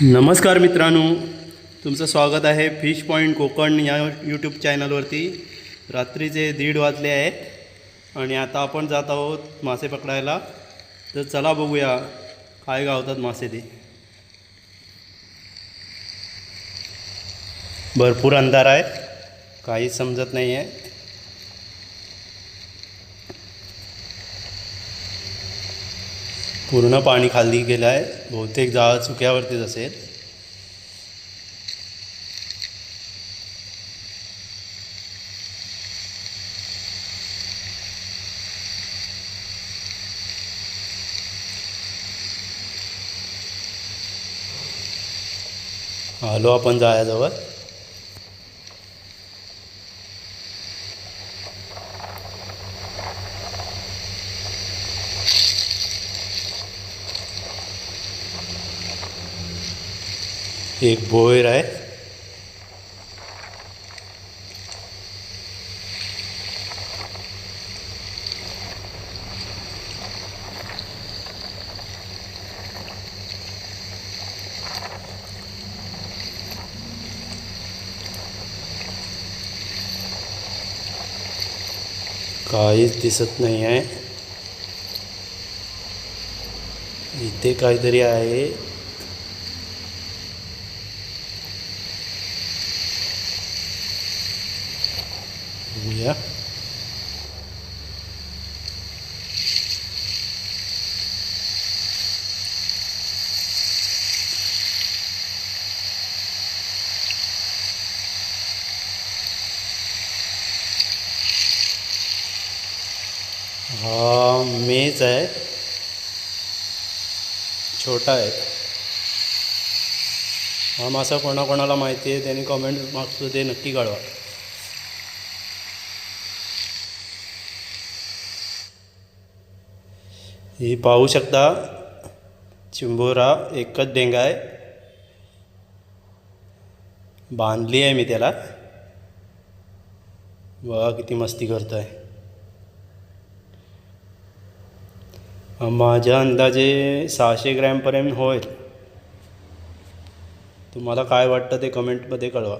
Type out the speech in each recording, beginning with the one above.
नमस्कार मित्रांनो तुमचं स्वागत आहे फिश पॉईंट कोकण या यूट्यूब चॅनलवरती रात्रीचे दीड वाजले आहेत आणि आता आपण जात आहोत मासे पकडायला. तर चला बघूया काय गावतात मासे ते. भरपूर अंधार आहे काहीच समजत नाही आहे पूर्ण पाणी खाली गेलं आहे बहुतेक जाळ चुक्यावरतीच असेल. आलो आपण जाळ्याजवळ. एक बोयर आहे काहीच दिसत नाही आहे इथे काहीतरी आहे बघूया हा मेज आहे छोटा आहे हा मासा कोणाकोणाला माहिती आहे त्यांनी कॉमेंट ते नक्की कळवा. ही पाहू शकता. चिंबोरा एकच डेंगा आहे. बांधली आहे मी त्याला. बघा किती मस्ती करतो आहे माझ्या अंदाजे सहाशे ग्रॅमपर्यंत होईल. तुम्हाला काय वाटतं ते कमेंटमध्ये कळवा.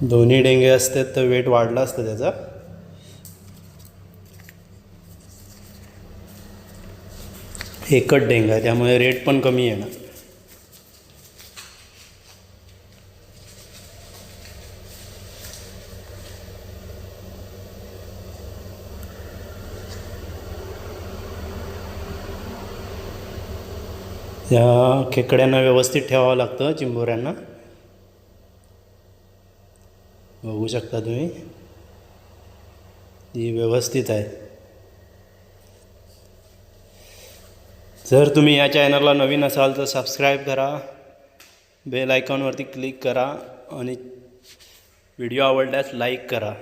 दोन्ही डेंगे असते तर वेट वाढला असतं त्याचा. एकच डेंगा आहे त्यामुळे रेट पण कमी आहे ना. या खेकड्यांना व्यवस्थित ठेवावं लागतं चिंबोऱ्यांना. बघू शकता तुम्ही. ही व्यवस्थित आहे. जर तुम्ही या चॅनलला नवीन असाल तर सबस्क्राईब करा. बेल आयकॉनवरती क्लिक करा आणि व्हिडिओ आवडल्यास लाईक करा.